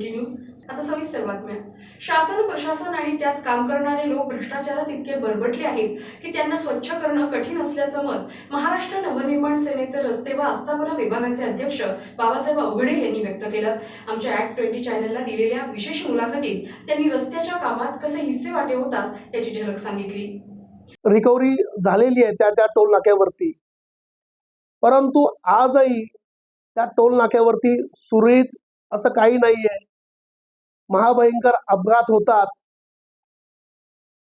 Twenty news आता सविस्तर बातम्या. शासन प्रशासन आणि त्यात काम करणारे लोक भ्रष्टाचारात इतके बरबटले आहेत की त्यांना स्वच्छ करणं कठीण असल्याचं मत महाराष्ट्र नवनिर्माण सेनेचे रस्ते व आस्थापना विभागाचे अध्यक्ष बाबासाहेब अवघडे यांनी व्यक्त केलं. आमच्या ऍक्ट ट्वेंटी चॅनलला दिलेल्या विशेष मुलाखतीत त्यांनी रस्त्याच्या कामात कसे हिस्से वाटे होतात याची झलक सांगितली. रिकव्हरी झालेली आहे त्या त्या टोल नाक्यावरती. परंतु आजही त्या टोल नाक्यावरती सुरळीत असं काही नाही आहे महाभयंकर अपघात होतात.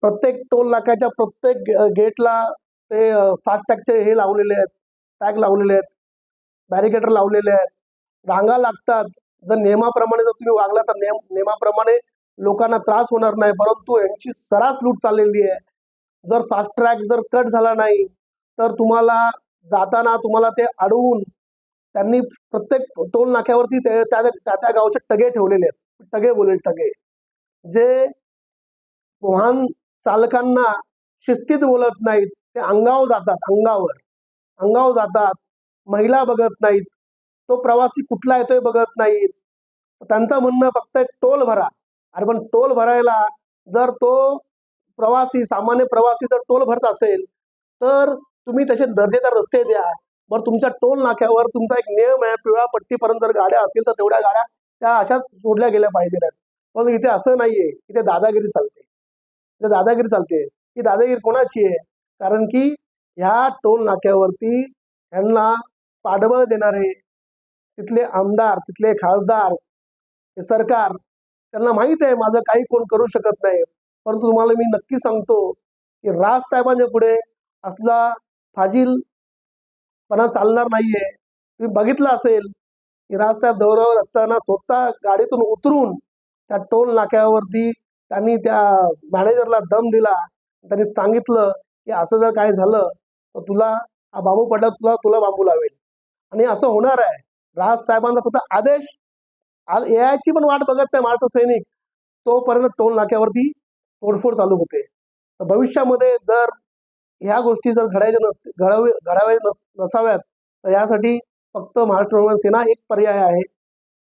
प्रत्येक टोल नाक्याच्या प्रत्येक गेटला ते फास्टॅगचे हे लावलेले आहेत. टॅग लावलेले आहेत. बॅरिकेटर लावलेले आहेत. रांगा लागतात. जर नियमाप्रमाणे जर तुम्ही वागला तर नियम नियमाप्रमाणे लोकांना त्रास होणार नाही. परंतु यांची सरास लूट चाललेली आहे. जर फास्ट ट्रॅक जर कट झाला नाही तर तुम्हाला जाताना तुम्हाला ते अडवून त्यांनी प्रत्येक टोल नाक्यावरती त्या त्या त्या गावचे टगे ठेवलेले आहेत. टगे बोलेल टगे जे वाहन चालकांना शिस्तीत बोलत नाहीत ते अंगावर जातात अंगावर. अंगाव जातात महिला बघत नाहीत तो प्रवासी कुठला येतोय बघत नाहीत. त्यांचं म्हणणं फक्त टोल भरा. अरे पण टोल भरायला जर तो प्रवासी सामान्य प्रवासी जर टोल भरत असेल तर तुम्ही त्याचे दर्जेदार रस्ते द्या. बरं तुमच्या टोल नाक्यावर तुमचा एक नियम आहे पिवळ्या पट्टीपर्यंत जर गाड्या असतील तर तेवढ्या गाड्या त्या अशाच सोडल्या गेल्या पाहिजे पण इथे असं नाहीये इथे दादागिरी चालते. इथे दादागिरी चालते. ही दादागिरी कोणाची आहे? कारण की ह्या टोल नाक्यावरती यांना पाठबळ देणारे तिथले आमदार तिथले खासदार हे सरकार त्यांना माहीत आहे माझं काही कोण करू शकत नाही. परंतु तुम्हाला मी नक्की सांगतो की राज साहेबांच्या पुढे असला फाजीलपणा चालणार नाहीये. तुम्ही बघितलं असेल की राजसाहेब दौऱ्यावर असताना स्वतः गाडीतून उतरून त्या टोल नाक्यावरती त्यांनी त्या मॅनेजरला दम दिला. त्यांनी सांगितलं की असं जर काय झालं तर तुला हा बांबू पडला तुला तुला बांबू लावेल. आणि असं होणार आहे. राज साहेबांचा फक्त आदेश यायची पण वाट बघत नाही महाराष्ट्र सैनिक. तोपर्यंत टोल नाक्यावरती तोडफोड चालू होते. तर भविष्यामध्ये जर ह्या गोष्टी जर घडायच्या नसते घडावे घडावे नस नसाव्यात तर यासाठी फक्त महाराष्ट्र नवनिर्माण सेना एक पर्याय आहे.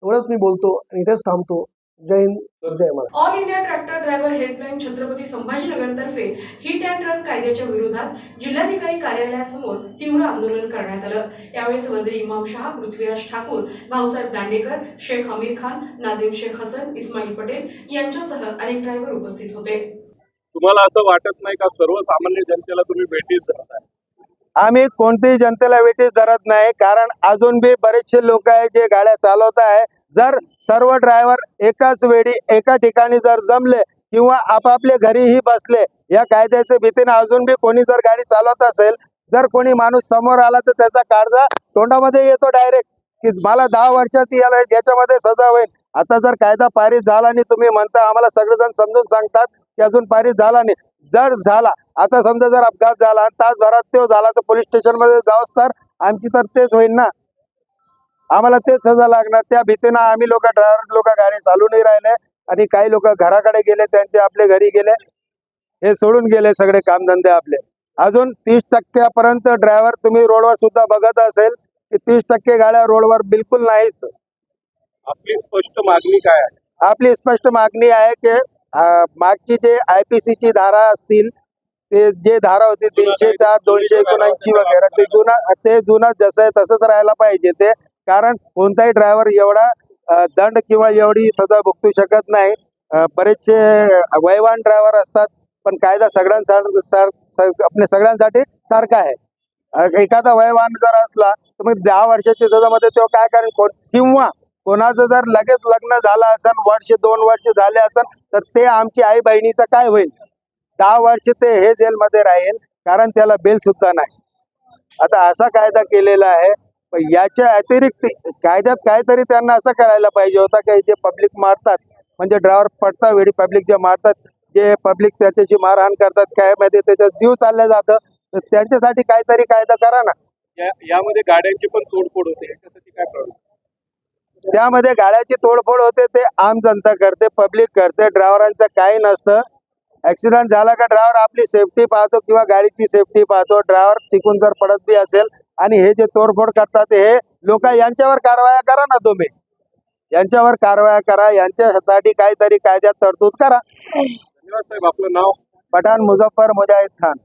एवढंच मी बोलतो आणि इथेच थांबतो. जय हिंद जय Maharashtra all India tractor driver helpline Chhatrapati संभाजीनगरतर्फे hit and run कायद्याच्या विरोधात जिल्हाधिकारी कार्यालयासमोर तीव्र आंदोलन करण्यात आलं. यावेळेस वजीर इमाम शहा पृथ्वीराज ठाकूर भाऊसाहेब दांडेकर शेख अमीर खान नाझीम शेख हसन इस्माईल पटेल यांच्यासह अनेक ड्रायव्हर उपस्थित होते. तुम्हाला असं वाटत नाही का? सर्वसामान्य जनतेला तुम्ही भेटीच धरत आहे आम्ही कोणतेही जनतेला वेटीस धरत नाही कारण अजून बी बरेचसे लोक आहे जे गाड्या चालवत आहे. जर सर्व ड्रायव्हर एकाच वेळी एका ठिकाणी जर जमले किंवा आपापले घरीही बसले या कायद्याच्या भीतीने अजून बी कोणी जर गाडी चालवत असेल जर कोणी माणूस समोर आला तर त्याचा काळजा तोंडामध्ये येतो डायरेक्ट की मला दहा वर्षाची याला याच्यामध्ये सजा होईल. आता जर कायदा पारित झाला आणि तुम्ही म्हणता आम्हाला सगळेजण समजून सांगतात की अजून पारित झाला नाही. जर झाला आता समजा जर अपघात झाला आणि तासभरात तो झाला तर पोलीस स्टेशनमध्ये जाऊस तर आमची तर तेच होईल ना. आम्हाला तेच सजा लागणार. त्या भीतीनं आम्ही लोक ड्रायव्हर लोक गाडी चालू नाही राहिले आणि काही लोक घराकडे गेले त्यांचे आपले घरी गेले. हे सोडून गेले सगळे कामधंदे आपले. अजून तीस टक्क्यापर्यंत ड्रायव्हर तुम्ही रोडवर सुद्धा बघत असेल की तीस टक्के गाड्या रोडवर बिलकुल नाहीच. आपली स्पष्ट मागणी काय आहे? आपली स्पष्ट मागणी आहे की मागची जे आय पी ची धारा असतील ते जे धारा होती तीनशे चार दोनशे एकोणऐंशी वगैरे ते जुना ते जुना जसं आहे तसंच राहायला पाहिजे ते. कारण कोणताही ड्रायव्हर एवढा दंड किंवा एवढी सजा भुगतू शकत नाही. बरेचसे वयवान ड्रायव्हर असतात पण कायदा सगळ्यांसाठी आपल्या सगळ्यांसाठी सारखा आहे. एखादा वयवान जर असला तर मग दहा वर्षाच्या सजामध्ये तो काय करेल? कोण किंवा कोणाचं जर लगेच लग्न झालं असेल वर्ष दोन वर्ष झाले असेल तर ते आमची आई बहिणीचं काय होईल? दहा वर्ष ते हे जेलमध्ये राहील कारण त्याला बिल सुद्धा नाही. आता असा कायदा केलेला आहे पण याच्या अतिरिक्त कायद्यात काहीतरी त्यांना असं करायला पाहिजे होता की जे पब्लिक मारतात म्हणजे ड्रायव्हर पडता वेळी पब्लिक जे मारतात जे पब्लिक त्याच्याशी मारहाण करतात काय मध्ये त्याचा जीव चाललं जातं त्यांच्यासाठी काहीतरी कायदा करा ना. यामध्ये गाड्यांची पण तोडफोड होते त्यामध्ये गाड्याची तोडफोड होते ते आम जनता करते पब्लिक करते ड्रायव्हरांचं काही नसतं. ऍक्सिडेंट झाला का ड्रायव्हर आपली सेफ्टी पाहतो किंवा गाडीची सेफ्टी पाहतो. ड्रायव्हर तिकून जर पडत बी असेल आणि हे जे तोडफोड करतात हे लोक यांच्यावर कारवाया करा ना तुम्ही. यांच्यावर कारवाया करा. यांच्यासाठी काहीतरी कायद्यात तरतूद करा. धन्यवाद साहेब. आपलं नाव? Pathan Muzaffar Mujahid Khan.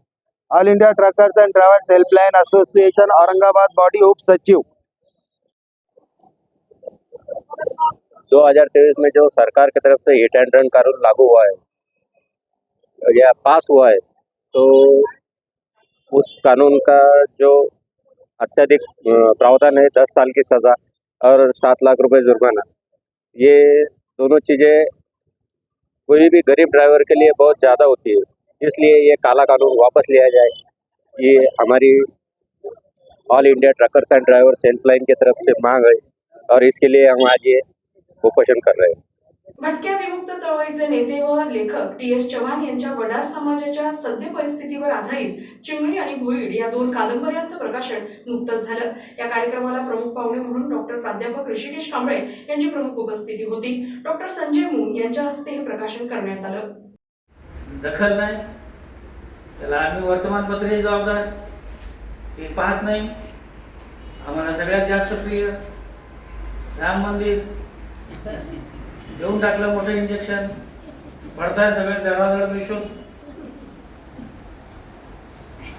All India truckers and drivers helpline association Aurangabad body उप सचिव. 2023 में जो सरकार की तरफ से हिट एंड रन कानून लागू हुआ है या पास हुआ है तो उस कानून का जो अत्यधिक प्रावधान है, दस साल की सज़ा और सात लाख रुपए जुर्माना, ये दोनों चीज़ें कोई भी गरीब ड्राइवर के लिए बहुत ज़्यादा होती है। इसलिए ये काला कानून वापस लिया जाए। ये हमारी all India truckers and drivers helpline की तरफ़ से मांग है और इसके लिए हम आज ये उपोषण कर रहे हैं। भटक्या विमुक्त चळवळीचे नेते व लेखक टी एस चव्हाण यांच्या वडार समाजाच्या सद्य परिस्थितीवर आधारित चिंगळी आणि भुईड या दोन कादंबऱ्यांचं प्रकाशन नुकतंच झालं. या कार्यक्रमाला प्रमुख पाहुणे म्हणून डॉक्टर प्राध्यापक ऋषिकेश कांबळे यांची प्रमुख उपस्थिती होती. डॉक्टर संजय मून यांच्या हस्ते हे प्रकाशन करण्यात आलं. दखल नाही. त्याला आम्ही वर्तमानपत्रही जबाबदार ते पाहत नाही. आम्हाला सगळ्यात जास्त प्रिय राम मंदिर. देऊन टाकलं मोठं इंजेक्शन पडताय सगळे दळादळ मिशून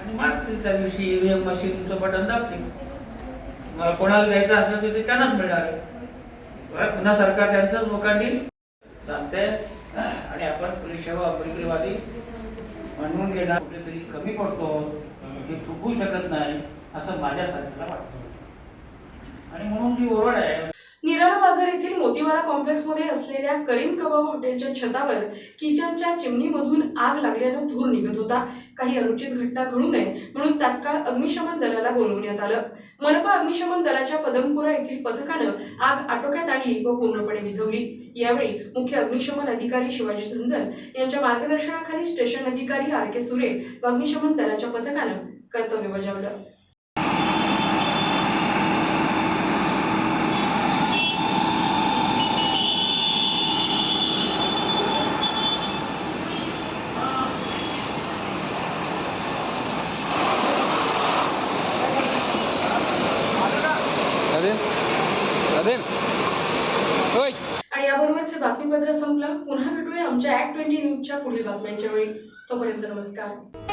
आणि मारतील त्या दिवशी ईव्हीएम मशीनचं बटन दाबतील. मला कोणाला द्यायचं असलं तर ते त्यांनाच मिळणार आहे. पुन्हा सरकार त्यांचंच लोकांनी चालतंय आणि आपण परिसेवा परिक्रियवादी म्हणून घेणार. कुठेतरी कमी पडतो. हे चुकू शकत नाही असं माझ्या सरकारला वाटतं. आणि म्हणून जी ओरड आहे. निराळा बाजार येथील मोतीवाला कॉम्प्लेक्समध्ये असलेल्या करीम कबाब हॉटेलच्या छतावर किचनच्या चिमणीमधून आग लागल्यानं धूर निघत होता. काही अनुचित घटना घडू नये म्हणून तात्काळ अग्निशमन दलाला बोलवण्यात आलं. मनपा अग्निशमन दलाच्या पदमपुरा येथील पथकानं आग आटोक्यात आणली व पूर्णपणे विझवली. यावेळी मुख्य अग्निशमन अधिकारी शिवाजी झुंजन यांच्या मार्गदर्शनाखाली स्टेशन अधिकारी आर के सुरे व अग्निशमन दलाच्या पथकानं कर्तव्य बजावलं आणि याबरोबरच हे बातमीपत्र संपलं. पुन्हा भेटूया आमच्या ऍक्ट ट्वेंटी न्यूजच्या पुढील बातम्यांच्या वेळी. तोपर्यंत नमस्कार.